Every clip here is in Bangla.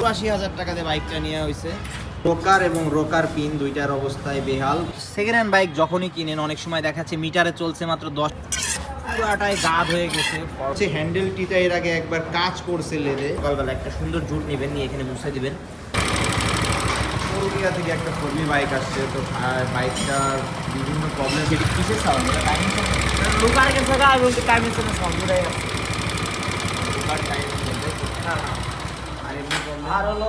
চুরাশি হাজার টাকা দিয়ে বাইকটা নেওয়া হয়েছে। রোকার এবং রোকার পিন দুইটার অবস্থায় বেহাল। সেকেন্ড হ্যান্ড বাইক যখনই কিনেন অনেক সময় দেখাচ্ছে মিটারে চলছে মাত্র দশ পুরাটাই গাদ হয়ে গেছে। হচ্ছে হ্যান্ডেলটিটা এর আগে একবার কাজ করছে লেদে। সকালবেলা একটা সুন্দর জুট নেবেন নিয়ে এখানে মুছে দিবেন। পুরুলিয়া থেকে একটা ফোরমি বাইক আসছে তো বাইকটার বিভিন্ন প্রবলেম সেটি কিসের সাউন্ড লুকার টাইমের আছে আর হলো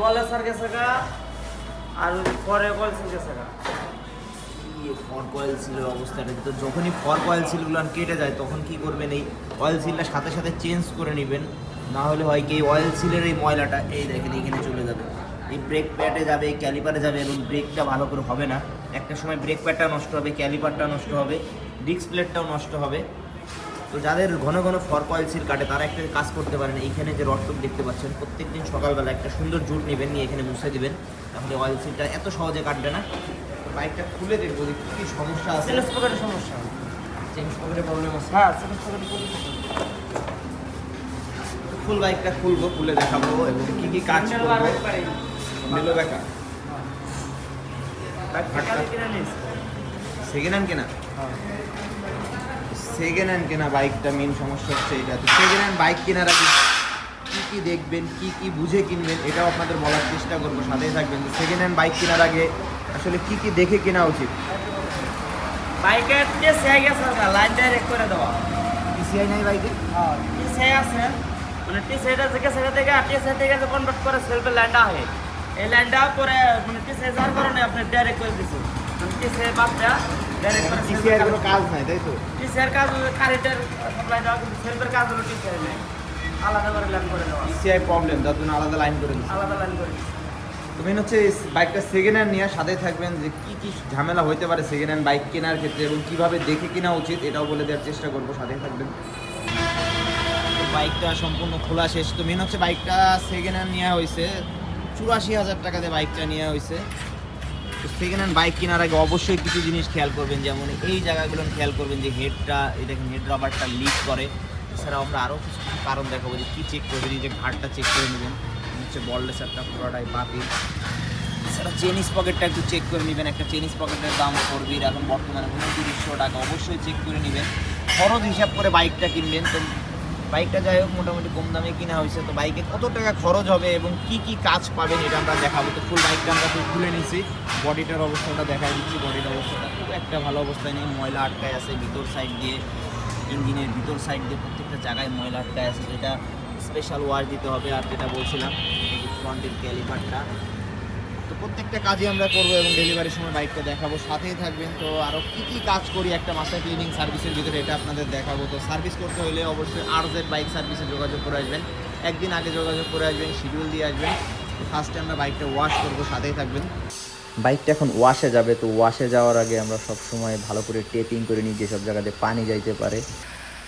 বলে স্যার গেছে গা, আর পরে বলছে গেছে গা। ফর কয়েল সিলের অবস্থাটা তো যখনই ফর কয়েল সিলগুলো কেটে যায়, তখন কি করবেন? এই অয়েল সিলটা সাথে সাথে চেঞ্জ করে নেবেন, না হলে হয় কি, এই অয়েল সিলের এই ময়লাটা, এই দেখেন এখানে চলে যাবে। এই ব্রেক প্যাডে যাবে ক্যালিপারে যাবে, এবং ব্রেকটা ভালো করে হবে না। একটা সময় ব্রেক প্যাডটা নষ্ট হবে ক্যালিপারটা নষ্ট হবে ডিস্ক প্লেটটাও নষ্ট হবে। তো যাদের ঘন ঘন ফর সিল কাটে তারা একটা কাজ করতে পারেন এইখানে যে রডটুক দেখতে পাচ্ছেন প্রত্যেকদিন সকালবেলা একটা সুন্দর জুট নেবেন নিয়ে এখানে মুছে দিবেন। তাহলে অয়েল সিলটা এত সহজে কাটবে না। বাইকটা খুলে দেখব যে কী কী সমস্যা আছে। সেলেস পকেটের সমস্যা। চেঞ্জ পকেটের প্রবলেম আছে? হ্যাঁ সেলেস পকেটে ফুল বাইকটা খুলবো খুলে দেখাবো এবং কী কী কাজ করব। দেখা সেকেন্ড হ্যান্ড কেনা সেকেন্ড হ্যান্ড কেনা বাইকটা মেন সমস্যা হচ্ছে এটা। তো সেকেন্ড হ্যান্ড বাইক কেনার আগে কী কী দেখবেন কী কী বুঝে কিনবেন এটাও আপনাদের বলার চেষ্টা করব সাথেই থাকবেন। যে সেকেন্ড হ্যান্ড বাইক কেনার আগে আসলে কী কী দেখে কেনা উচিত? বাইকের হয়ে গেছে লাইন ডাইরেক্ট করে দেওয়া। নাই বাইকে হ্যাঁ আছে। মানে থেকে সেটা থেকে কনভার্ট করে সেলফে ল্যান্ডা হয়। এই ল্যান্ডা মানে যাওয়ার কারণে আপনি ডাইরেক্ট করে দিচ্ছেন। বাদটা করে কোনো কাজ নাই তাই তো? টিসের কাজ কারেন্টের সাপ্লাই দেওয়া কিন্তু সেলফের কাজ হলো টিসের নেই আলাদা করে লাইন করে দেওয়া। পিসিআই প্রবলেম তার জন্য আলাদা লাইন করে দিচ্ছি আলাদা লাইন করে তো মেন হচ্ছে বাইকটা সেকেন্ড হ্যান্ড নিয়ে সাথে থাকবেন যে কি কি ঝামেলা হইতে পারে সেকেন্ড হ্যান্ড বাইক কেনার ক্ষেত্রে এবং কীভাবে দেখে কেনা উচিত এটাও বলে দেওয়ার চেষ্টা করব সাথে থাকবেন। বাইকটা সম্পূর্ণ খোলা শেষ। তো মেন হচ্ছে বাইকটা সেকেন্ড হ্যান্ড নেওয়া হয়েছে চুরাশি হাজার টাকা দিয়ে বাইকটা নেওয়া হয়েছে তো সেকেন্ড বাইক কেনার আগে অবশ্যই কিছু জিনিস খেয়াল করবেন, যেমন এই জায়গাগুলো খেয়াল করবেন যে হেডটা দেখেন হেড রাবারটা লিক করে। এছাড়াও আমরা আরও কিছু কারণ দেখাবো যে কী চেক করবেন যে ঘাটটা চেক করে নেবেন। হচ্ছে বললেসারটা পুরোটাই বাতিল এছাড়া চেনিস পকেটটা একটু চেক করে নেবেন, একটা চেনিস পকেটের দাম পড়বে। এখন বর্তমানে উনত্রিশশো টাকা, অবশ্যই চেক করে নেবেন। খরচ হিসাব করে বাইকটা কিনবেন। তো বাইকটা যাই হোক, মোটামুটি কম দামে কিনা হয়েছে। তো বাইকে কত টাকা খরচ হবে এবং কি কি কাজ পাবেন এটা আমরা দেখাবো। তো ফুল বাইকটা আমরা তো খুলে নিয়েছি। বডিটার অবস্থাটা দেখা দিচ্ছি। বডির অবস্থাটা খুব একটা ভালো অবস্থায় নেই। ময়লা আটকায় আছে ভিতর সাইড দিয়ে, ইঞ্জিনের ভিতর সাইড দিয়ে প্রত্যেকটা জায়গায় ময়লা আটকায় আছে। যেটা স্পেশাল ওয়াশ দিতে হবে আর যেটা বলছিলাম ফ্রন্টের ক্যালিপারটা প্রত্যেকটা কাজই আমরা করব এবং ডেলিভারির সময় বাইকটা দেখাবো। সাথেই থাকবেন তো আরও কী কী কাজ করি একটা মাস্টার ক্লিনিং সার্ভিসের ভিতরে এটা আপনাদের দেখাবো। তো সার্ভিস করতে হলে অবশ্যই আর জেড বাইক সার্ভিসে যোগাযোগ করে আসবেন। একদিন আগে যোগাযোগ করে আসবেন শিডিউল দিয়ে আসবেন। ফার্স্টে আমরা বাইকটা ওয়াশ করব, সাথেই থাকবেন। বাইকটা এখন ওয়াশে যাবে, তো ওয়াশে যাওয়ার আগে আমরা সব সময় ভালো করে টেপিং করে নিই, যেসব জায়গাতে পানি যাইতে পারে।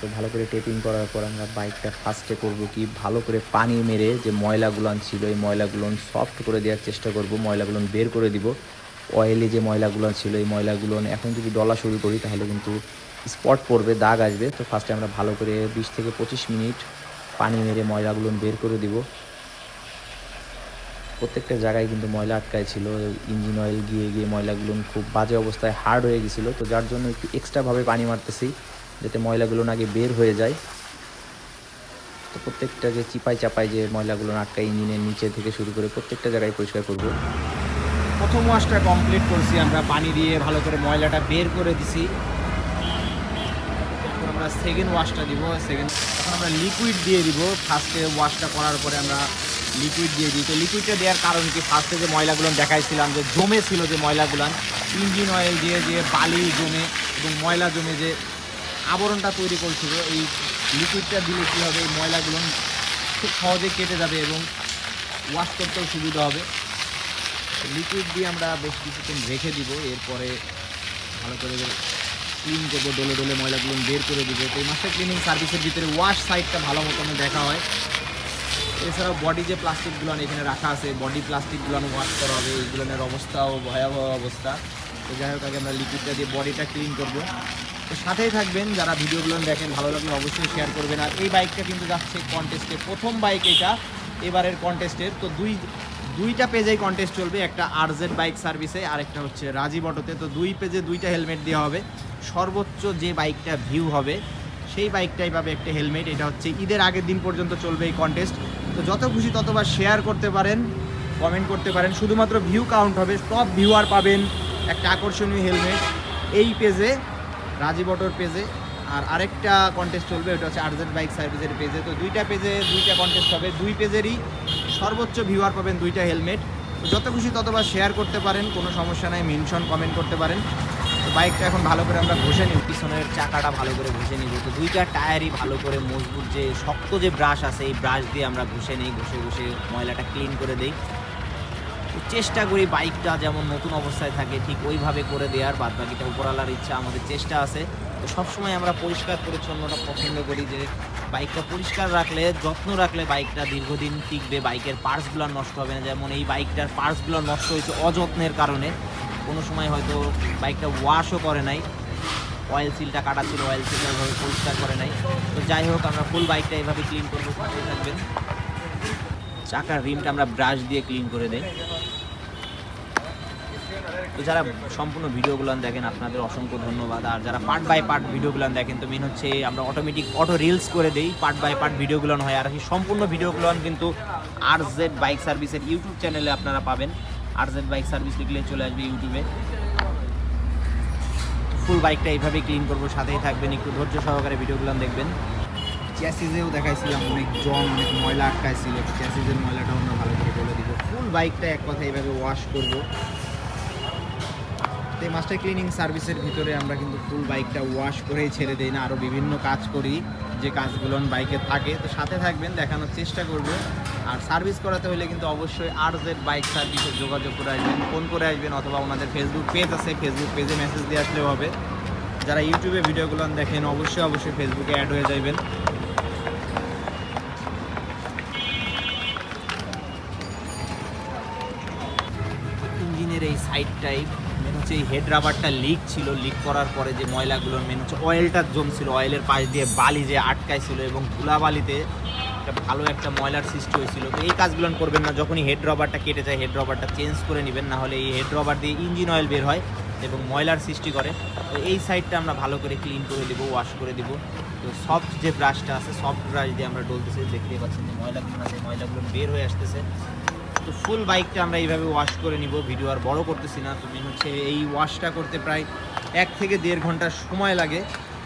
তো ভালো করে টেপিং করার পর আমরা বাইকটা ফার্স্টে করব কি, ভালো করে পানি মেরে যে ময়লাগুলো ছিল, এই ময়লাগুলো সফট করে দেওয়ার চেষ্টা করব ময়লাগুলো বের করে দিব। অয়েলে যে ময়লাগুলো ছিল, এই ময়লাগুলো এখন যদি ডলা শুরু করি, তাহলে কিন্তু স্পট পড়বে, দাগ আসবে। তো ফার্স্টে আমরা ভালো করে বিশ থেকে পঁচিশ মিনিট পানি মেরে ময়লাগুলো বের করে দিব। প্রত্যেকটা জায়গায় কিন্তু ময়লা আটকায় ছিল, ইঞ্জিন অয়েল গিয়ে গিয়ে ময়লাগুলো খুব বাজে অবস্থায় হার্ড হয়ে গেছিল। তো যার জন্য একটু এক্সট্রাভাবে পানি মারতেছি। যাতে ময়লাগুলো আগে বের হয়ে যায়। তো প্রত্যেকটা যে চিপাই চাপাই যে ময়লাগুলো আটকায় ইঞ্জিনের নিচে থেকে শুরু করে প্রত্যেকটা জায়গায় পরিষ্কার করব। প্রথম ওয়াশটা কমপ্লিট করছি আমরা, পানি দিয়ে ভালো করে ময়লাটা বের করে দিছি। আমরা সেকেন্ড ওয়াশটা দিব সেকেন্ড এখন আমরা লিকুইড দিয়ে দিব। ফার্স্টে ওয়াশটা করার পরে আমরা লিকুইড দিয়ে দিই। তো লিকুইডটা দেওয়ার কারণ কি? ফার্স্টে যে ময়লাগুলো দেখাইছিলাম, যে জমে ছিল যে ময়লাগুলো, ইঞ্জিন অয়েল দিয়ে যে বালি জমে এবং ময়লা জমে যে আবরণটা তৈরি করছিল। এই লিকুইডটা দিলে কী হবে? এই ময়লাগুলো খুব সহজে কেটে যাবে এবং ওয়াশ করতেও সুবিধা হবে। লিকুইড দিয়ে আমরা বেশ কিছুক্ষণ রেখে দিব। এরপরে ভালো করে ক্লিন করব, ডলে ডলে ময়লাগুলো বের করে দিব। তো এই মাস্টার ক্লিনিং সার্ভিসের ভিতরে ওয়াশ সাইডটা ভালো মতন দেখা হয়। এছাড়াও বডি যে প্লাস্টিকগুলো এখানে রাখা আছে বডি প্লাস্টিকগুলো ওয়াশ করা হবে। এইগুলোর অবস্থাও ভয়াবহ অবস্থা। তো যাই হোক, আগে আমরা লিকুইডটা দিয়ে বডিটা ক্লিন করব। সাথেই থাকবেন, যারা ভিডিওগুলো দেখেন, ভালো লাগলে অবশ্যই শেয়ার করবেন। আর এই বাইকটা কিন্তু যাচ্ছে কন্টেস্টে প্রথম বাইক এটা, এবারের কন্টেস্টের তো দুই, দুইটা পেজেই কন্টেস্ট চলবে, একটা আরজেড বাইক সার্ভিসে আর একটা হচ্ছে রাজীব অটোতে তো। দুই পেজে দুইটা হেলমেট দেওয়া হবে। সর্বোচ্চ যে বাইকটা ভিউ হবে, সেই বাইকটাই পাবে একটা হেলমেট এটা হচ্ছে ঈদের আগের দিন পর্যন্ত চলবে এই কন্টেস্ট তো যত খুশি ততবার শেয়ার করতে পারেন কমেন্ট করতে পারেন। শুধুমাত্র ভিউ কাউন্ট হবে টপ ভিউয়ার পাবেন একটা আকর্ষণীয় হেলমেট এই পেজে রাজীব অটোর পেজে। আর আরেকটা কন্টেস্ট চলবে, ওটা হচ্ছে আর্জেন্ট বাইক সার্ভিসের পেজে। তো দুইটা পেজে দুইটা কন্টেস্ট হবে, দুই পেজেরই সর্বোচ্চ ভিউয়ার পাবেন দুইটা হেলমেট তো যত খুশি ততবার শেয়ার করতে পারেন, কোনো সমস্যা নাই মেনশন কমেন্ট করতে পারেন। তো বাইকটা এখন ভালো করে আমরা ঘষে নিই, পিছনের চাকাটা ভালো করে ঘষে নিব তো দুইটা টায়ারই ভালো করে মজবুত যে শক্ত যে ব্রাশ আছে, এই ব্রাশ দিয়ে আমরা ঘষে নিই, ঘষে ঘষে ময়লাটা ক্লিন করে দিই। চেষ্টা করি বাইকটা যেমন নতুন অবস্থায় থাকে, ঠিক ওইভাবে করে দেওয়ার। বাদ বাকিটা উপরালার ইচ্ছা, আমাদের চেষ্টা আছে। তো সবসময় আমরা পরিষ্কার পরিচ্ছন্নটা পছন্দ করি যে বাইকটা পরিষ্কার রাখলে, যত্ন রাখলে বাইকটা দীর্ঘদিন টিকবে, বাইকের পার্টসগুলো নষ্ট হবে না। যেমন এই বাইকটার পার্টসগুলো নষ্ট হয়েছে অযত্নের কারণে। কোনো সময় হয়তো বাইকটা ওয়াশও করে নাই। অয়েল সিলটা কাটা ছিল অয়েল সিলটা ওইভাবে পরিষ্কার করে নাই। তো যাই হোক, আমরা ফুল বাইকটা এভাবে ক্লিন করব থাকবেন। চাকার রিমটা আমরা ব্রাশ দিয়ে ক্লিন করে দেই। তো যারা সম্পূর্ণ ভিডিওগুলো দেখেন, আপনাদের অসংখ্য ধন্যবাদ। আর যারা পার্ট বাই পার্ট ভিডিওগুলো দেখেন, তো মেন হচ্ছে আমরা অটোমেটিক অটো রিলস করে দেই পার্ট বাই পার্ট ভিডিওগুলো হয়। আর কি সম্পূর্ণ ভিডিওগুলো কিন্তু আর জেড বাইক সার্ভিসের ইউটিউব চ্যানেলে আপনারা পাবেন। আর জেড বাইক সার্ভিস লিখলে চলে আসবে ইউটিউবে ফুল বাইকটা এইভাবে ক্লিন করব, সাথেই থাকবেন, একটু ধৈর্য সহকারে ভিডিওগুলো দেখবেন। চ্যাসিজেও দেখাইছিলাম, অনেক জং অনেক ময়লা আটকাইছিল চ্যাসিজের ময়লাটাও আমরা ভালো করে বলে দিব। ফুল বাইকটা এক কথা এইভাবে ওয়াশ করব। তো মাস্টার ক্লিনিং সার্ভিসের ভিতরে আমরা কিন্তু ফুল বাইকটা ওয়াশ করেই ছেড়ে দিই না আরও বিভিন্ন কাজ করি, যে কাজগুলো বাইকে থাকে। তো সাথে থাকবেন, দেখানোর চেষ্টা করব। আর সার্ভিস করাতে হলে কিন্তু অবশ্যই আর জেড বাইক সার্ভিসে যোগাযোগ করে আসবেন ফোন করে আসবেন, অথবা ওনাদের ফেসবুক পেজ আছে ফেসবুক পেজে মেসেজ দিয়ে আসলেও হবে। যারা ইউটিউবে ভিডিওগুলো দেখেন, অবশ্যই অবশ্যই ফেসবুকে অ্যাড হয়ে যাবেন এই সাইডটাই মেন হচ্ছে এই হেড রাবারটা লিক ছিল। লিক করার পরে যে ময়লাগুলো মেন হচ্ছে অয়েলটা জমছিল অয়েলের পাশ দিয়ে বালি যে আটকাইছিল এবং ধুলাবালিতে একটা ভালো একটা ময়লার সৃষ্টি হয়েছিল। তো এই কাজগুলো করবেন না। যখনই হেড রবারটা কেটে যায় হেড রবারটা চেঞ্জ করে নেবেন, না হলে এই হেড রবার দিয়ে ইঞ্জিন অয়েল বের হয় এবং ময়লার সৃষ্টি করে। তো এই সাইডটা আমরা ভালো করে ক্লিন করে দেবো ওয়াশ করে দেবো। তো সফট যে ব্রাশটা আছে সফট ব্রাশ দিয়ে আমরা ডলতেছি। দেখতেই পাচ্ছেন যে ময়লাগুলো আছে ময়লাগুলো বের হয়ে আসতেছে। তো ফুল বাইকটা আমরা এইভাবে ওয়াশ করে নিব ভিডিও আর বড় করতেছি না। তো মেন হচ্ছে এই ওয়াশটা করতে প্রায় এক থেকে দেড় ঘণ্টা সময় লাগে।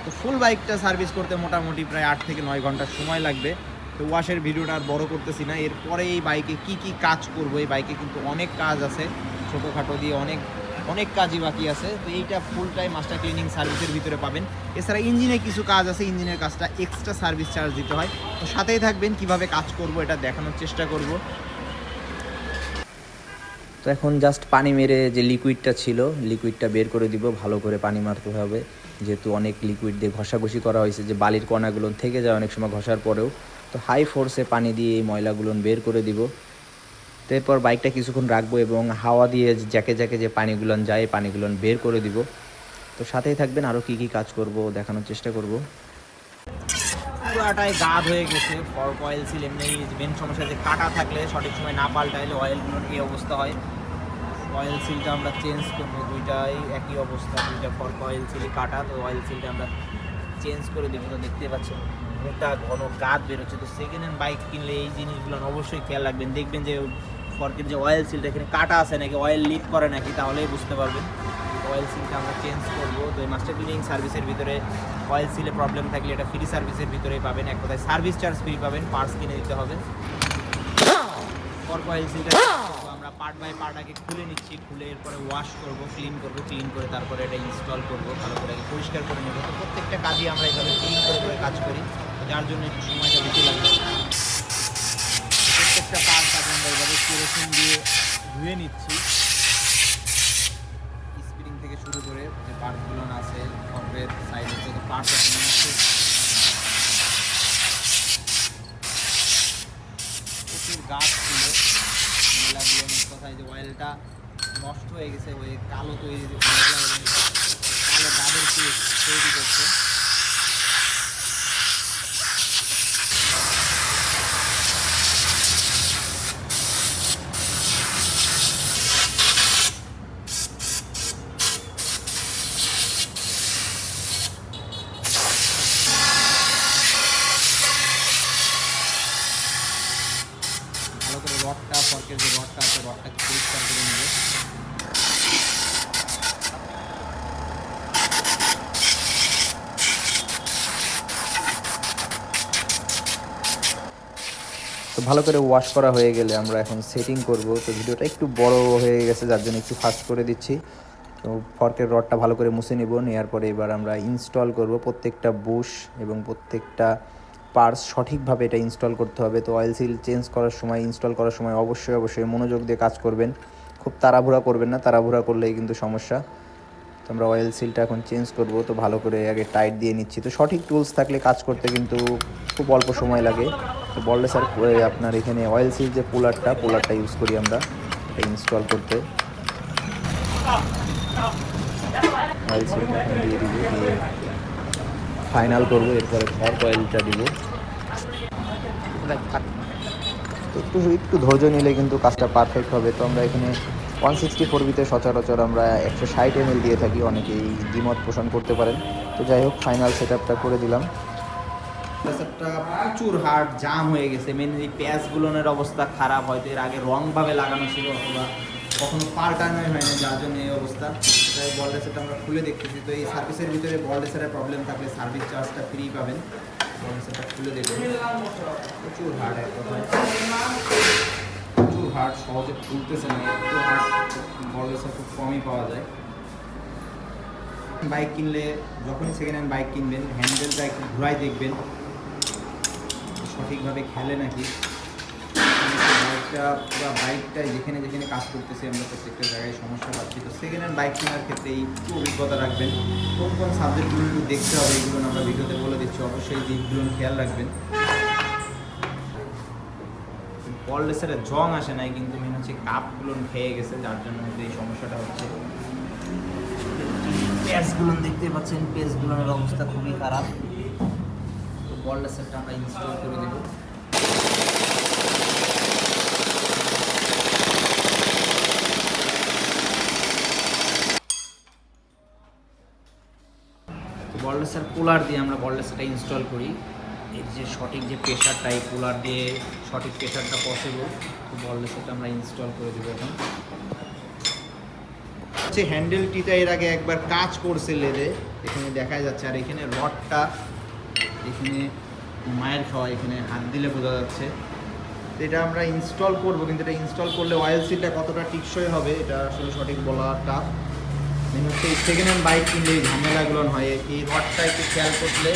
তো ফুল বাইকটা সার্ভিস করতে মোটামুটি প্রায় আট থেকে নয় ঘণ্টা সময় লাগবে। তো ওয়াশের ভিডিওটা আর বড় করতেছি না। এরপরে এই বাইকে কি কি কাজ করব, এই বাইকে কিন্তু অনেক কাজ আছে। ছোটোখাটো দিয়ে অনেক অনেক কাজই বাকি আছে। তো এইটা ফুল টাইম মাস্টার ক্লিনিং সার্ভিসের ভিতরে পাবেন। এছাড়া ইঞ্জিনে কিছু কাজ আছে, ইঞ্জিনের কাজটা এক্সট্রা সার্ভিস চার্জ দিতে হয়। তো সাথেই থাকবেন, কীভাবে কাজ করব এটা দেখানোর চেষ্টা করব। তো এখন জাস্ট পানি মেরে যে লিকুইডটা ছিল লিকুইডটা বের করে দিব, ভালো করে পানি মারতে হবে। যেহেতু অনেক লিকুইড দিয়ে ঘষাঘষি করা হয়েছে, যে বালির কণাগুলো থেকে যায় অনেক সময় ঘষার পরেও। তো হাই ফোর্সে পানি দিয়ে এই ময়লাগুলো বের করে দিব। তো এরপর বাইকটা কিছুক্ষণ রাখব এবং হাওয়া দিয়ে জ্যাকে জ্যাকে যে পানিগুলো যায় পানিগুলো বের করে দিব। তো সাথেই থাকবেন আরও কী কী কাজ করব দেখানোর চেষ্টা করব। পুরাটাই গাদ হয়ে গেছে। ফর্ক অয়েল সিল এমনি মেন সমস্যা যে কাটা থাকলে সঠিক সময় না পাল্টাইলে অয়েলগুলোর এই অবস্থা হয়। অয়েল সিলটা আমরা চেঞ্জ করব, দুইটাই একই অবস্থা, দুইটা ফর্ক অয়েল সিলই কাটা, তো অয়েল সিলটা আমরা চেঞ্জ করে দেবো। তো দেখতে পাচ্ছেন মোটা ঘন গাদ বেরোচ্ছে। তো সেকেন্ড হ্যান্ড বাইক কিনলে এই জিনিসগুলো অবশ্যই খেয়াল রাখবেন। দেখবেন যে ফর্কের যে অয়েল সিলটা এখানে কাটা আছে নাকি অয়েল লিক করে নাকি, তাহলেই বুঝতে পারবেন। অয়েল সিলটা আমরা চেঞ্জ করব। তো এই মাস্টার ক্লিনিং সার্ভিসের ভিতরে অয়েল সিলে প্রবলেম থাকলে এটা ফ্রি সার্ভিসের ভিতরেই পাবেন। এক কথায় সার্ভিস চার্জ ফ্রি পাবেন পার্টস কিনে দিতে হবে। ফর্ক অয়েল সিলটা আমরা পার্ট বাই পার্ট আগে খুলে নিচ্ছি, খুলে এরপরে ওয়াশ করব ক্লিন করব ক্লিন করে তারপরে এটা ইনস্টল করব, ভালো করে আগে পরিষ্কার করে নেব। তো প্রত্যেকটা কাজই আমরা এভাবে ক্লিন করে করে কাজ করি। যার জন্য একটু সময়টা বেশি লাগে। প্রত্যেকটা পার্ট আগে আমরা এভাবে কেরোসিন দিয়ে ধুয়ে নিচ্ছি। করে পার্টগুলো আছে ফর্কের সাইডে যত পার্ট আছে প্রচুর গাছ ছিল, ময়লাগুলো কোথায় যে অয়েলটা নষ্ট হয়ে গেছে, ওই কালো তৈরি কালো গাদের তৈরি করছে রডটা ফর্কের যে রডটা আছে রডটাকে পরিষ্কার করে নেবে তো ভালো করে ওয়াশ করা হয়ে গেলে আমরা এখন সেটিং করব। তো ভিডিওটা একটু বড় হয়ে গেছে, যার জন্য একটু ফাস্ট করে দিচ্ছি। তো ফর্কের রডটা ভালো করে মুছে নেব নেওয়ার পরে এবার আমরা ইনস্টল করব প্রত্যেকটা বুশ এবং প্রত্যেকটা পার্টস সঠিকভাবে এটা ইনস্টল করতে হবে। তো অয়েল সিল চেঞ্জ করার সময় ইনস্টল করার সময় অবশ্যই অবশ্যই মনোযোগ দিয়ে কাজ করবেন। খুব তাড়াহুড়া করবেন না, তাড়াহুড়া করলেই কিন্তু সমস্যা। আমরা অয়েল সিলটা এখন চেঞ্জ করব, তো ভালো করে আগে টাইট দিয়ে নিচ্ছি। তো সঠিক টুলস থাকলে কাজ করতে কিন্তু খুব অল্প সময় লাগে। তো বললে স্যার আপনার এখানে অয়েল সিল যে পুলারটা পুলারটা ইউজ করি আমরা, এটা ইনস্টল করতে। অয়েল সিলটা দিয়ে দিব, দিয়ে ফাইনাল করব, এরপরে ফর্ক অয়েলটা দিব। তো একটু একটু ধৈর্য নিলে কিন্তু কাজটা পারফেক্ট হবে। তো আমরা এখানে ওয়ান সিক্সটি ফোর বিতে সচরাচর আমরা একশো ষাট এম দিয়ে থাকি, অনেকেই দ্বিমত পোষণ করতে পারেন। তো যাই হোক ফাইনাল সেট আপটা করে দিলাম। প্রচুর হার্ড জাম হয়ে গেছে। মেনলি প্যাচগুলোনের অবস্থা খারাপ, হয়তো এর আগে রংভাবে লাগানো ছিল অথবা কখনো পাল্টানোই হয়নি, যার জন্য এই অবস্থা। তাই বল রেসারটা আমরা খুলে দেখতেছি। তো এই সার্ভিসের ভিতরে বল রেসারের প্রবলেম থাকলে সার্ভিস চার্জটা ফ্রি পাবেন। বল রেসারটা খুলে দেখুন প্রচুর হার্ড এক হার্ড সহজে খুলতেছে না একটু বল রেসার খুব কমই পাওয়া যায়। বাইক কিনলে যখনই সেকেন্ড হ্যান্ড বাইক কিনবেন হ্যান্ডেলটা একটু ঘুরাই দেখবেন। সঠিকভাবে খেলে নাকি। বাইকটা পুরো বাইকটা যেখানে যেখানে কাজ করতেছে আমরা প্রত্যেকটা জায়গায় সমস্যা পাচ্ছি। তো সেকেন্ড হ্যান্ড বাইক কেনার ক্ষেত্রে একটু অভিজ্ঞতা রাখবেন। কোন কোন সাবজেক্টগুলো একটু দেখতে হবে, এগুলো আমরা ভিডিওতে বলে দিচ্ছি। অবশ্যই দিকগুলো খেয়াল রাখবেন। বল জং আসে নাই, কিন্তু মেন হচ্ছে কাপগুলো খেয়ে গেছে, যার জন্য হয়তো এই সমস্যাটা হচ্ছে। পেজগুলো দেখতে পাচ্ছেন পেজগুলোর অবস্থা খুবই খারাপ। তো বল রেসারটা আমরা ইনস্টল করে দেবো। বল কুলার দিয়ে আমরা বল ইনস্টল করি। এর যে সঠিক যে প্রেশারটা এই কুলার দিয়ে সঠিক প্রেশারটা পসিবল তো বল রেসারটা আমরা ইনস্টল করে দেবো এখন। হচ্ছে হ্যান্ডেলটিটা এর আগে একবার কাজ করছে লেদে, এখানে দেখা যাচ্ছে। আর এখানে রডটা এখানে মায়ের খাওয়া, এখানে হাত দিলে বোঝা যাচ্ছে। এটা আমরা ইনস্টল করব, কিন্তু এটা ইনস্টল করলে অয়েল সিলটা কতটা টিকসই হবে, এটা আসলে সঠিক বলা টাফ মেন হচ্ছে সেকেন্ড হ্যান্ড বাইক কিনলে এই ঝামেলাগুলো হয় এই রডটা একটু খেয়াল করলে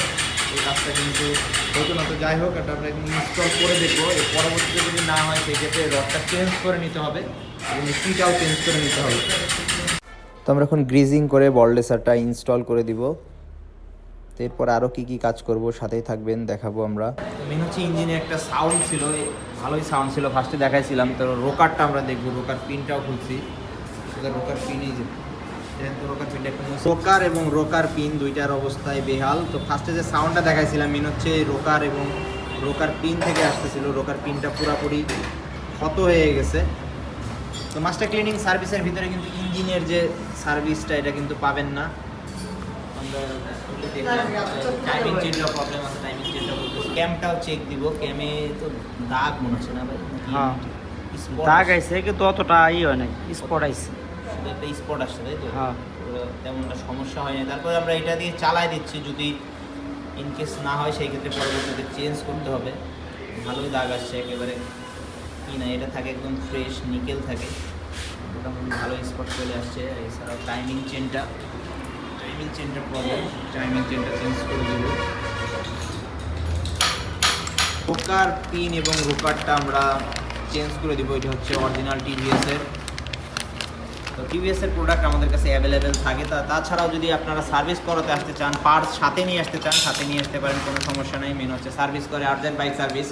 এই কাজটা কিন্তু হতো না। তো যাই হোক, এটা আমরা ইনস্টল করে দেখব। এর পরবর্তীতে যদি না হয় সেক্ষেত্রে রডটা চেঞ্জ করে নিতে হবে এবং কিটাও চেঞ্জ করে নিতে হবে। তো আমরা এখন গ্রিজিং করে বলডেসারটা ইনস্টল করে দিব। এরপর আরও কী কী কাজ করব সাথেই থাকবেন, দেখাবো আমরা। মেন হচ্ছে ইঞ্জিনে একটা সাউন্ড ছিল। ভালোই সাউন্ড ছিল। ফার্স্টে দেখাইছিলাম। তো রোকারটা আমরা দেখব। রোকার পিনটাও খুলছি। রোকার পিনই যে রোকার এবং রোকার পিন দুইটার অবস্থায় বেহাল। তো ফার্স্টে যে সাউন্ডটা দেখাইছিলাম মেন হচ্ছে রোকার এবং রোকার পিন থেকে আসতেছিল। রোকার পিনটা পুরাপুরি ক্ষত হয়ে গেছে। তো মাস্টার ক্লিনিং সার্ভিসের ভিতরে কিন্তু ইঞ্জিনের যে সার্ভিসটা এটা কিন্তু পাবেন না। টাইমিং চেঞ্জের প্রবলেম আছে টাইমিং চেঞ্জটা বলতেছি ক্যামটাও চেক দিব। ক্যামে তো দাগ মনে হচ্ছে না ভাই। হ্যাঁ। দাগ। আইছে কিন্তু অতটা ই হয় নাই। স্পট আইছে। শুধু একটা স্পট আসছে তাই তো? হ্যাঁ। তো তেমনটা সমস্যা হয় না তারপরে আমরা এটা দিয়ে চালাই দিচ্ছি যদি ইন কেস না হয় সেই ক্ষেত্রে পরবর্তীতে চেঞ্জ করতে হবে। ভালোই দাগ আসছে একেবারে কি না এটা থাকে একদম ফ্রেশ নিকেল থাকে। মোটামুটি ভালো স্পট চলে আসছে। এছাড়াও টাইমিং চেনটা টাইমিং চেনটা প্রবলেম টাইমিং চেনটা চেঞ্জ করে দেবো। রোকার পিন এবং রোকারটা আমরা চেঞ্জ করে দিব। এটা হচ্ছে অরিজিনাল টিভিএস এর। তো টিভিএস এর প্রোডাক্ট আমাদের কাছে অ্যাভেলেবেল থাকে। তা তাছাড়াও যদি আপনারা সার্ভিস করাতে আসতে চান পার্টস সাথে নিয়ে আসতে চান, সাথে নিয়ে আসতে পারেন, কোনো সমস্যা নেই। মেন হচ্ছে সার্ভিস করে আর্জেন্ট বাইক সার্ভিস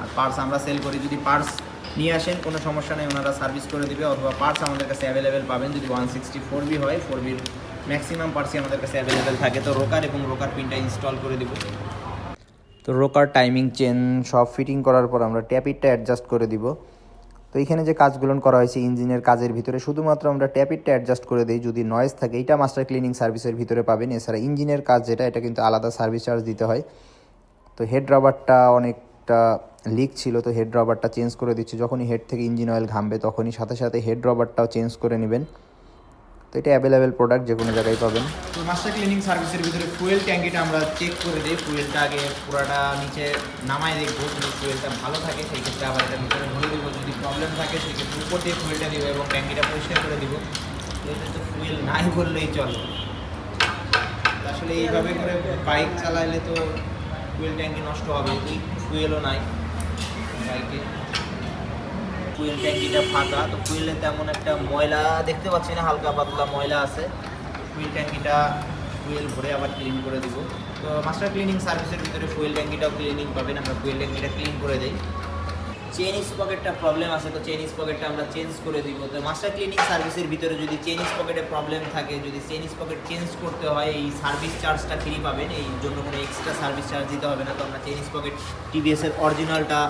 আর পার্টস আমরা সেল করি, যদি পার্টস নিয়ে আসেন, কোনো সমস্যা নেই, ওনারা সার্ভিস করে দিবে। অথবা পার্টস আমাদের কাছে অ্যাভেলেবেল পাবেন, যদি ওয়ান সিক্সটি ফোর বি হয় ফোর বির ম্যাক্সিমাম পার্টসই আমাদের কাছে অ্যাভেলেবেল থাকে। তো রোকার এবং রোকার পিনটা ইনস্টল করে দিব। তো রোকার টাইমিং চেন সব ফিটিং করার পর আমরা ট্যাপিটটা অ্যাডজাস্ট করে দিব। তো এখানে যে কাজগুলো করা হয়েছে, ইঞ্জিনের কাজের ভিতরে শুধুমাত্র আমরা ট্যাপিটটা অ্যাডজাস্ট করে দিই যদি নয়েজ থাকে। এটা মাস্টার ক্লিনিং সার্ভিসের ভিতরে পাবেন। এছাড়া ইঞ্জিনের কাজ যেটা, এটা কিন্তু আলাদা সার্ভিস চার্জ দিতে হয়। তো হেড রাবারটা অনেকটা লিক ছিল, তো হেড রবারটা চেঞ্জ করে দিচ্ছি। যখনই হেড থেকে ইঞ্জিন অয়েল ঘামবে, তখনই সাথে সাথে হেড রবারটাও চেঞ্জ করে নেবেন। তো এটা অ্যাভেলেবেল প্রোডাক্ট যে কোনো জায়গায় পাবেন। তো মাস্টার ক্লিনিং সার্ভিসের ভিতরে ফুয়েল ট্যাঙ্কিটা আমরা চেক করে দিই। ফুয়েলটা আগে পুরাটা নিচে নামায় দেখব যদি ফুয়েলটা ভালো থাকে, সেই ক্ষেত্রে আবার এটা ভিতরে ভরে দেবো। যদি প্রবলেম থাকে সেক্ষেত্রে উপর দিয়ে ফুয়েলটা দিব এবং ট্যাঙ্কিটা পরিষ্কার করে দিব। এটা তো ফুয়েল নাই বললেই চলে। আসলে এইভাবে করে বাইক চালাইলে তো ফুয়েল ট্যাঙ্কি নষ্ট হবে। ফুয়েলও নাই। বাইকে ফুয়েল ট্যাঙ্কিটা ফাঁকা তো ফুয়েলে তেমন একটা ময়লা দেখতে পাচ্ছি না, হালকা পাতলা ময়লা আছে। ফুয়েল ট্যাঙ্কিটা ফুয়েল ভরে আবার ক্লিন করে দিব। তো মাস্টার ক্লিনিং সার্ভিসের ভিতরে ফুয়েল ট্যাঙ্কিটাও ক্লিনিং পাবেন, আমরা ফুয়েল ট্যাঙ্কিটা ক্লিন করে দিই। চেন পকেটটা প্রবলেম আছে, তো চেন পকেটটা আমরা চেঞ্জ করে দিব। তো মাস্টার ক্লিনিং সার্ভিসের ভিতরে যদি চেন স্পকেটে প্রবলেম থাকে, যদি চেন পকেট চেঞ্জ করতে হয়, এই সার্ভিস চার্জটা ফ্রি পাবেন, এই জন্য কোনো এক্সট্রা সার্ভিস চার্জ দিতে হবে না। তো আমরা চেন পকেট টিভিএসের অরিজিনালটা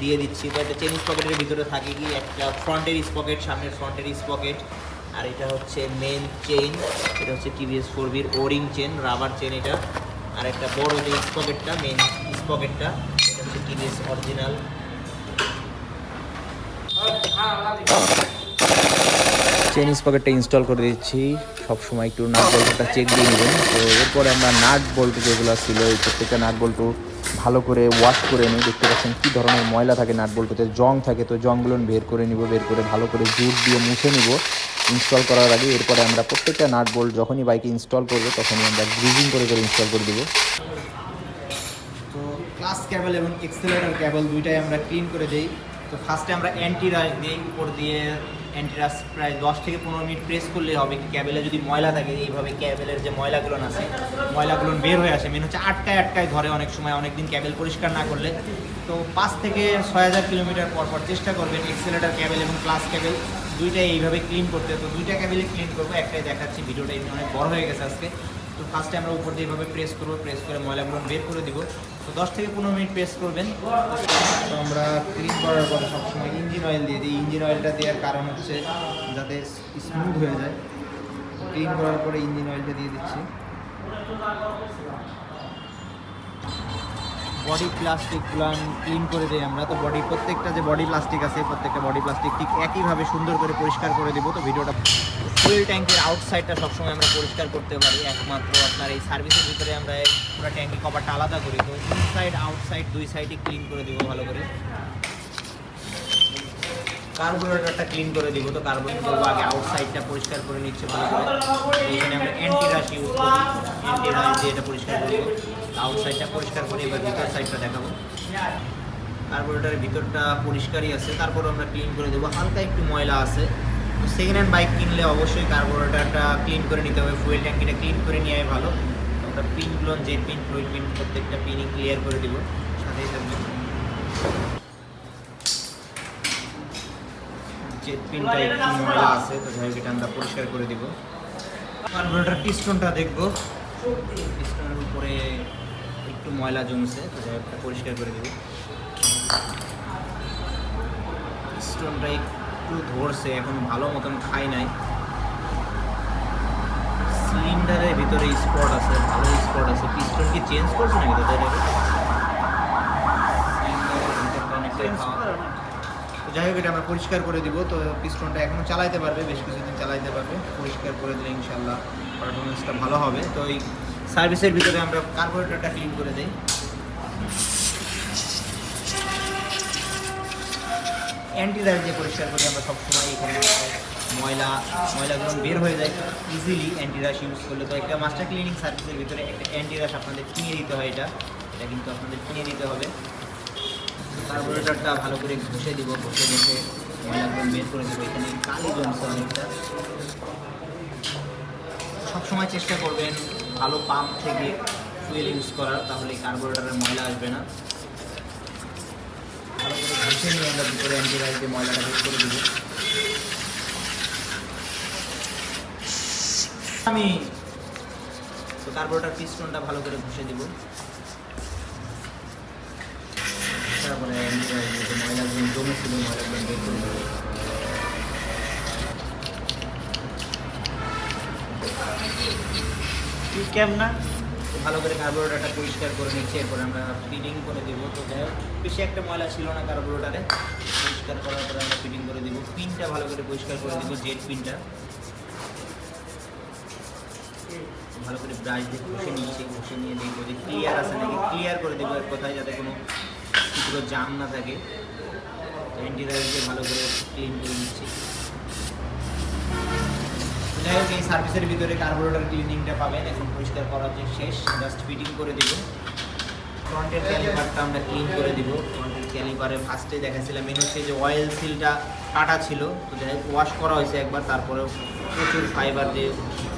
দিয়ে দিচ্ছি। তো একটা চেন স্পকেটের ভিতরে থাকে কি? একটা ফ্রন্টের স্পকেট সামনের ফ্রন্টের স্পকেট আর এটা হচ্ছে মেন চেন এটা হচ্ছে টিভিএস ফোর বির O ring chain rubber chain এটা। আর একটা বড় যে স্পকেটটা মেন স্পকেটটা এটা হচ্ছে টিভিএস অরিজিনাল চেন স্পকেটটা ইনস্টল করে দিচ্ছি। সবসময় একটু নাট বল্টুটা চেক দিয়ে নেবেন। তো এরপরে আমরা নাট বল্টু যেগুলো ছিল, এই প্রত্যেকটা নাট বল্টু ভালো করে ওয়াশ করে নিই। দেখতে পাচ্ছেন কী ধরনের ময়লা থাকে, নাট বল্টুতে জং থাকে, তো জংগুলো বের করে নিব, বের করে ভালো করে জুট দিয়ে মুছে নিব। ইনস্টল করার আগে এরপরে আমরা প্রত্যেকটা নাট বোল্ট যখনই বাইকে ইনস্টল করব, তখনই আমরা গ্রিজিং করে করে ইনস্টল করে দেবো। তো ক্লাস ক্যাবেল এবং এক্সেলেটার ক্যাবেল দুইটাই আমরা ক্লিন করে দিই। তো ফার্স্টে আমরা অ্যান্টি রাশ দিই উপর দিয়ে অ্যান্টি রাশ প্রায় দশ থেকে পনেরো মিনিট প্রেস করলে হবে ক্যাবেলে যদি ময়লা থাকে, এইভাবে ক্যাবেলের যে ময়লাগুলো আছে, ময়লাগুলো বের হয়ে আসে। মেন হচ্ছে আটকায় আটকায় ধরে অনেক সময় অনেক দিন ক্যাবেল পরিষ্কার না করলে। তো পাঁচ থেকে ছয় হাজার কিলোমিটার পর পর চেষ্টা করবেন এক্সেলেটার ক্যাবেল এবং ক্লাস ক্যাবেল দুইটাই এইভাবে ক্লিন করতে। তো দুইটা ক্যাবেলে ক্লিন করব, একটাই দেখাচ্ছি, ভিডিওটা এমনি অনেক বড় হয়ে গেছে আজকে। তো ফার্স্টে আমরা উপর দিয়ে এইভাবে প্রেস করব প্রেস করে ময়লাগুলো বের করে দিব। তো দশ থেকে পনেরো মিনিট প্রেস করবেন। তো আমরা ক্রিম করার পরে সবসময় ইঞ্জিন অয়েল দিয়ে দিই। ইঞ্জিন অয়েলটা দেওয়ার কারণ হচ্ছে যাতে স্মুথ হয়ে যায়। ক্রিম করার পরে ইঞ্জিন অয়েলটা দিয়ে দিচ্ছি। বডি প্লাস্টিকগুলো ক্লিন করে দিই আমরা। তো বডি প্রত্যেকটা যে বডি প্লাস্টিক আছে, প্রত্যেকটা বডি প্লাস্টিক ঠিক একইভাবে সুন্দর করে পরিষ্কার করে দিব। তো ভিডিওটা ফুয়েল ট্যাঙ্কের আউটসাইডটা সবসময় আমরা পরিষ্কার করতে পারি। একমাত্র আপনার এই সার্ভিসের ভিতরে আমরা পুরো ট্যাঙ্কি কভারটা আলাদা করি। তো ইনসাইড আউটসাইড দুই সাইডে ক্লিন করে দিব ভালো করে। কার্বোরেটরটা ক্লিন করে দিব। তো কার্বোরেটর করব আগে আউটসাইডটা পরিষ্কার করে নিচ্ছে ভালো করে। তো এখানে আমরা অ্যান্টি রাশ ইউজ করি। অ্যান্টি রাশ দিয়ে এটা পরিষ্কার করব আউটসাইডটা পরিষ্কার করে, এবার ভিতর সাইডটা দেখাবো। কার্বোরেটরের ভিতরটা পরিষ্কারই আছে, তারপর আমরা ক্লিন করে দেবো। হালকা একটু ময়লা আছে। তো সেকেন্ড হ্যান্ড বাইক কিনলে অবশ্যই কার্বোরেটরটা ক্লিন করে নিতে হবে ফুয়েল ট্যাঙ্কিটা ক্লিন করে নেওয়াই ভালো। আমরা পিনগুলো জেট পিন ফ্লুইড পিন প্রত্যেকটা পিনই ক্লিয়ার করে দেবো। সাথেই থাকবে। জেট একটু ময়লা আছে আমরা পরিষ্কার করে দিব। পিস্টনটা দেখব। পিস্টনের উপরে একটু ময়লা জমছে তো যাই হোক পরিষ্কার করে দিব। পিস্টনটা একটু ধরছে এখন ভালো মতন খাই নাই। সিলিন্ডারের ভিতরে স্পট আছে ভালো স্পট আছে। পিস্টন কি চেঞ্জ করছে নাকি তাদের তো যাই হোক এটা আমরা পরিষ্কার করে দিব। তো পিস্টনটা এখনও চালাইতে পারবে বেশ কিছুদিন চালাইতে পারবে। পরিষ্কার করে দিলে ইনশাল্লাহ পারফরমেন্সটা ভালো হবে। তো এই সার্ভিসের ভিতরে আমরা কার্বোরেটরটা ক্লিন করে দেই। অ্যান্টি রাইস দিয়ে পরিষ্কার করি আমরা সবসময় এখানে ময়লা, ময়লাগুলো বের হয়ে যায়। ইজিলি অ্যান্টি রাশ ইউজ করলে তো একটা মাস্টার ক্লিনিং সার্ভিসের ভিতরে একটা অ্যান্টি রাশ আপনাদের কিনে দিতে হয় এটা। এটা কিন্তু আপনাদের কিনে দিতে হবে। কার্বোরেটরটা ভালো করে ঘষে দিব, ঘষে ঘষে ময়লাগুলো বের করে দেবো। এখানে কালি জমছে অনেকটা। সবসময় চেষ্টা করবেন ভালো পাম্প থেকে ফুয়েল ইউজ করার তাহলে কার্বোরেটরের ময়লা আসবে না। ভালো করে ঘষে নিয়ে আমরা ভিতরে অ্যান্টিরাইজ দিয়ে ময়লাটা বের করে দেবো। আমি তো কার্বোরেটর পিস্টনটা ভালো করে ঘষে দিব। তারপরে ময়লাগুলো জমেছিল, ময়লাগুলো বের করে দেবো। কি কেম না? ভালো করে কার্বোরেটারটা পরিষ্কার করে নিচ্ছি, এরপরে আমরা ফিটিং করে দেবো। তো যাই হোক, বেশি একটা ময়লা ছিল না কার্বোরেটারে পরিষ্কার করার পরে আমরা ফিটিং করে দেবো। পিনটা ভালো করে পরিষ্কার করে দেবো জেট পিনটা ভালো করে ব্রাশ দিয়ে ঘষে নিচ্ছি, ঘষে নিয়ে দেখব যে ক্লিয়ার আছে নাকি। ক্লিয়ার করে দেবো কথায় যাতে কোনো পুরো জাম না থাকে। দিয়ে ভালো করে ক্লিন করে নিচ্ছি। যাই হোক, এই সার্ভিসের ভিতরে কার্বোরেটর ক্লিনিংটা পাবেন। এখন পরিষ্কার করা হচ্ছে শেষ জাস্ট ফিটিং করে দিব। ফ্রন্টের ক্যালিপারটা আমরা ক্লিন করে দিব। ফ্রন্টের ক্যালিপারে ফার্স্টে দেখাছিলাম মেন হচ্ছে যে অয়েল সিলটা কাটা ছিল। তো যাই হোক ওয়াশ করা হয়েছে একবার, তারপরেও প্রচুর ফাইবার যে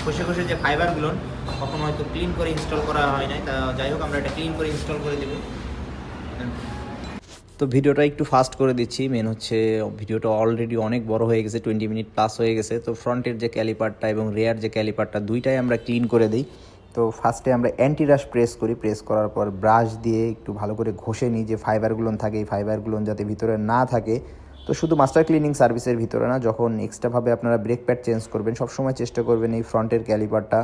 খসে খসে যে ফাইবারগুলো কখনো হয়তো ক্লিন করে ইনস্টল করা হয় নাই। তা যাই হোক, আমরা এটা ক্লিন করে ইনস্টল করে দেবো। তো ভিডিওটা একটু ফাস্ট করে দিচ্ছি। মেন হচ্ছে, ভিডিওটা অলরেডি অনেক বড় হয়ে গেছে টোয়েন্টি মিনিট প্লাস হয়ে গেছে। তো ফ্রন্টের যে ক্যালিপারটা এবং রেয়ার যে ক্যালিপারটা দুইটাই আমরা ক্লিন করে দিই। তো ফার্স্টে আমরা অ্যান্টি রাশ প্রেস করি। প্রেস করার পর ব্রাশ দিয়ে একটু ভালো করে ঘষে নিই যে ফাইবারগুলো থাকে। এই ফাইবারগুলো যাতে ভিতরে না থাকে। তো শুধু মাস্টার ক্লিনিং সার্ভিসের ভিতরে না, যখন এক্সট্রাভাবে আপনারা ব্রেক প্যাড চেঞ্জ করবেন, সবসময় চেষ্টা করবেন এই ফ্রন্টের ক্যালিপারটা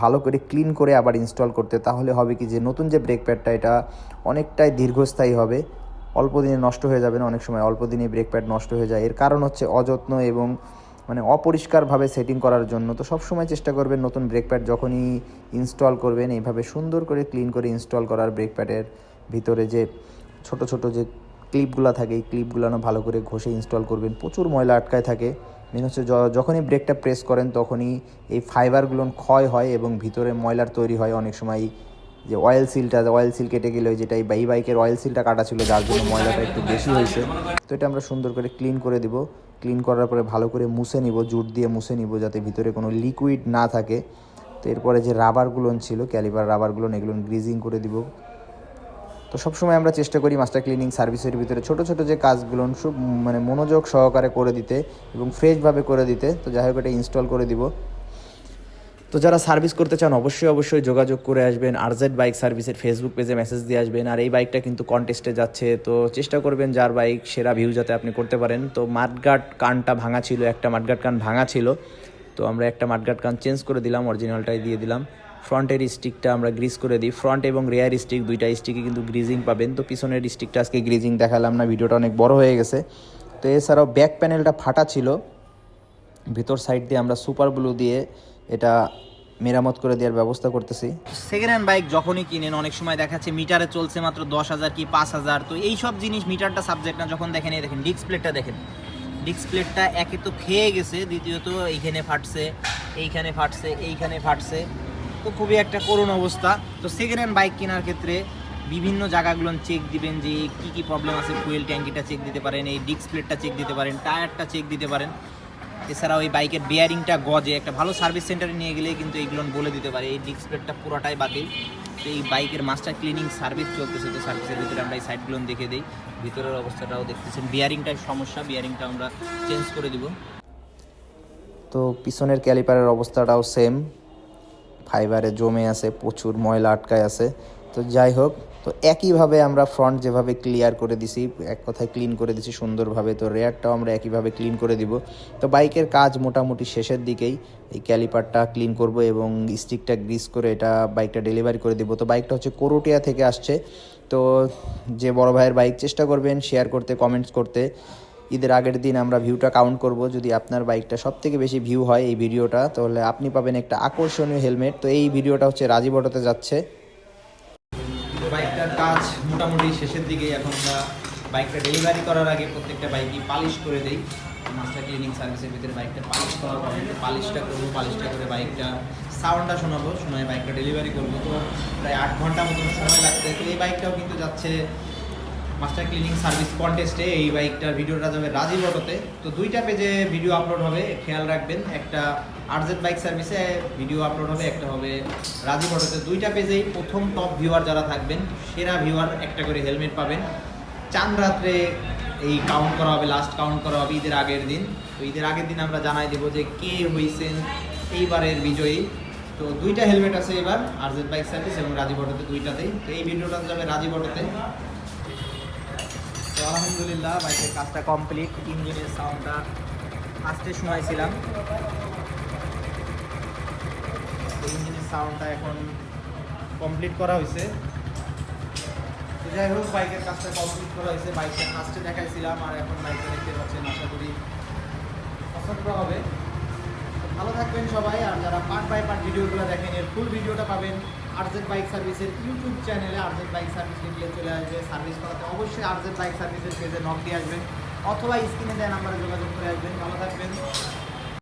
ভালো করে ক্লিন করে আবার ইনস্টল করতে। তাহলে হবে কি যে নতুন যে ব্রেক প্যাডটা এটা অনেকটাই দীর্ঘস্থায়ী হবে। অল্প দিনে নষ্ট হয়ে যাবে না, অনেক সময় অল্প দিনে ব্রেক প্যাড নষ্ট হয়ে যায়। এর কারণ হচ্ছে অযত্ন এবং মানে অপরিষ্কারভাবে সেটিং করার জন্য। তো সব সময় চেষ্টা করবেন নতুন ব্রেক প্যাড যখনই ইনস্টল করবেন, এইভাবে সুন্দর করে ক্লিন করে ইনস্টল করার ব্রেক প্যাডের ভিতরে যে ছোট ছোট যে ক্লিপগুলো থাকে, এই ক্লিপগুলো ভালো করে ঘষে ইনস্টল করবেন। প্রচুর ময়লা আটকায় থাকে। মেন হচ্ছে যখনই ব্রেকটা প্রেস করেন তখনই এই ফাইবারগুলো ক্ষয় হয় এবং ভিতরে ময়লার তৈরি হয় অনেক সময়। যে অয়েল সিলটা অয়েল সিল কেটে গেলে যেটা এই বাই বাইকের অয়েল সিলটা কাটা ছিল, যার জন্য ময়লাটা একটু বেশি হয়েছে। তো এটা আমরা সুন্দর করে ক্লিন করে দিব। ক্লিন করার পরে ভালো করে মুছে নিব, জুট দিয়ে মুছে নিব যাতে ভিতরে কোনো লিকুইড না থাকে। তো এরপরে যে রাবারগুলো ছিল ক্যালিবার রাবারগুলো এগুলো গ্রিজিং করে দিব। তো সবসময় আমরা চেষ্টা করি মাস্টার ক্লিনিং সার্ভিসের ভিতরে ছোট ছোট যে কাজগুলো মানে মনোযোগ সহকারে করে দিতে এবং ফ্রেশভাবে করে দিতে। তো যাই হোক, এটা ইনস্টল করে দিব। তো যারা সার্ভিস করতে চান, অবশ্যই অবশ্যই যোগাযোগ করে আসবেন। আরজেড বাইক সার্ভিসের ফেসবুক পেজে মেসেজ দিয়ে আসবেন। আর এই বাইকটা কিন্তু কন্টেস্টে যাচ্ছে। তো চেষ্টা করবেন যার বাইক সেরা ভিউ যাতে আপনি করতে পারেন। তো মাঠগাট কানটা ভাঙা ছিল, একটা মাঠগাট কান ভাঙা ছিল। তো আমরা একটা মাঠগাট কান চেঞ্জ করে দিলাম অরিজিনালটাই দিয়ে দিলাম। ফ্রন্টের স্টিকটা আমরা গ্রিজ করে দিই। ফ্রন্ট এবং রেয়ার স্টিক দুইটা স্টিকে কিন্তু গ্রিজিং পাবেন। তো পিছনের স্টিকটা আজকে গ্রিজিং দেখালাম না ভিডিওটা অনেক বড় হয়ে গেছে। তো এছাড়াও ব্যাক প্যানেলটা ফাটা ছিল। ভিতর সাইড দিয়ে আমরা সুপার ব্লু দিয়ে এটা মেরামত করে দেওয়ার ব্যবস্থা করতেছি। সেকেন্ড হ্যান্ড বাইক যখনই কিনেন, অনেক সময় দেখাচ্ছে মিটারে চলছে মাত্র দশ হাজার কি পাঁচ হাজার। তো এই সব জিনিস মিটারটা সাবজেক্ট না, যখন দেখেন, এই দেখেন ডিস্ক প্লেটটা দেখেন। ডিস্ক প্লেটটা একে তো খেয়ে গেছে, দ্বিতীয়ত এইখানে ফাটছে এইখানে ফাটছে এইখানে ফাটছে। তো খুবই একটা করুণ অবস্থা। তো সেকেন্ড হ্যান্ড বাইক কেনার ক্ষেত্রে বিভিন্ন জায়গাগুলো চেক দিবেন যে কি কি প্রবলেম আছে ফুয়েল ট্যাঙ্কিটা চেক দিতে পারেন, এই ডিস্ক প্লেটটা চেক দিতে পারেন টায়ারটা চেক দিতে পারেন। এছাড়াও এই বাইকের বিয়ারিংটা গজে। একটা ভালো সার্ভিস সেন্টারে নিয়ে গেলে কিন্তু এইগুলো বলে দিতে পারে। এই ডিস্ক প্লেটটা পুরোটাই বাতিল। তো এই বাইকের মাস্টার ক্লিনিং সার্ভিস চলতেছে। তো সার্ভিসের ভিতরে আমরা এই সাইডগুলো দেখে দিই। ভিতরের অবস্থাটাও দেখতেছেন। বিয়ারিংটার সমস্যা। বিয়ারিংটা আমরা চেঞ্জ করে দিব। তো পিছনের ক্যালিপারের অবস্থাটাও সেম ফাইবারে জমে আছে, প্রচুর ময়লা আটকায় আছে। তো যাই হোক তো একইভাবে আমরা ফ্রন্ট যেভাবে ক্লিয়ার করে দিছি, এক কথায় ক্লিন করে দিছি সুন্দরভাবে, তো রেয়ারটাও আমরা একইভাবে ক্লিন করে দিব। তো বাইকের কাজ মোটামুটি শেষের দিকেই, এই ক্যালিপারটা ক্লিন করব এবং স্টিকটা গ্রিস করে এটা বাইকটা ডেলিভারি করে দিব। তো বাইকটা হচ্ছে কোরোটিয়া থেকে আসছে। তো যে বড় ভাইয়ের বাইক চেষ্টা করবেন শেয়ার করতে কমেন্টস করতে। ঈদের আগের দিন আমরা ভিউটা কাউন্ট করব। যদি আপনার বাইকটা সব থেকে বেশি ভিউ হয় এই ভিডিওটা, তাহলে আপনি পাবেন একটা আকর্ষণীয় হেলমেট তো এই ভিডিওটা হচ্ছে রাজীব অটোতে যাচ্ছে। কাজ মোটামুটি শেষের দিকে এখন আমরা বাইকটা ডেলিভারি করার আগে প্রত্যেকটা বাইকই পালিশ করে দেই। মাস্টার ক্লিনিং সার্ভিসের ভিতরে বাইকটা পালিশ করার পর পালিশটা করব পালিশটা করে বাইকটা সাউন্ডটা শোনাবো, শোনায় বাইকটা ডেলিভারি করব। তো প্রায় আট ঘণ্টা মতন সময় লাগছে। তো এই বাইকটাও কিন্তু যাচ্ছে মাস্টার ক্লিনিং সার্ভিস কন্টেস্টে এই বাইকটার ভিডিওটা যাবে রাজীব অটোতে তো দুইটা পেজে ভিডিও আপলোড হবে, খেয়াল রাখবেন। একটা আরজেড বাইক সার্ভিসে ভিডিও আপলোড হবে, একটা হবে রাজীব অটোতে দুইটা পেজেই প্রথম টপ ভিউয়ার যারা থাকবেন, সেরা ভিউয়ার একটা করে হেলমেট পাবেন। চান রাত্রে এই কাউন্ট করা হবে লাস্ট কাউন্ট করা হবে ঈদের আগের দিন। তো ঈদের আগের দিন আমরা জানাই দেবো যে কে হয়েছেন এইবারের বিজয়ী। তো দুইটা হেলমেট আছে এবার আরজেড বাইক সার্ভিস এবং রাজীব অটোতে দুইটাতেই। তো এই ভিডিওটা যাবে রাজীব অটোতে তো আলহামদুলিল্লাহ, বাইকের কাজটা কমপ্লিট ইঞ্জিনের সাউন্ডটা আসতে শোনাইছিলাম। ইঞ্জিনের সাউন্ডটা এখন কমপ্লিট করা হয়েছে যাই হোক, বাইকের কাজটা কমপ্লিট করা হয়েছে বাইকটা ফার্স্টে দেখাইছিলাম, আর এখন বাইকটা দেখতে পাচ্ছেন, আশা করি পছন্দ হবে। ভালো থাকবেন সবাই, আর যারা পার্ট বাই পার্ট ভিডিওগুলো দেখেন, এর ফুল ভিডিওটা পাবেন। আরজেড বাইক সার্ভিসের ইউটিউব চ্যানেলে আর্জেন্ট বাইক সার্ভিস লিখলে চলে আসবে। সার্ভিস করাতে অবশ্যই আর্জেন্ট বাইক সার্ভিসের পেজে নক দিয়ে আসবেন। অথবা স্ক্রিনে দেয় নাম্বারে যোগাযোগ করে আসবেন। ভালো থাকবেন।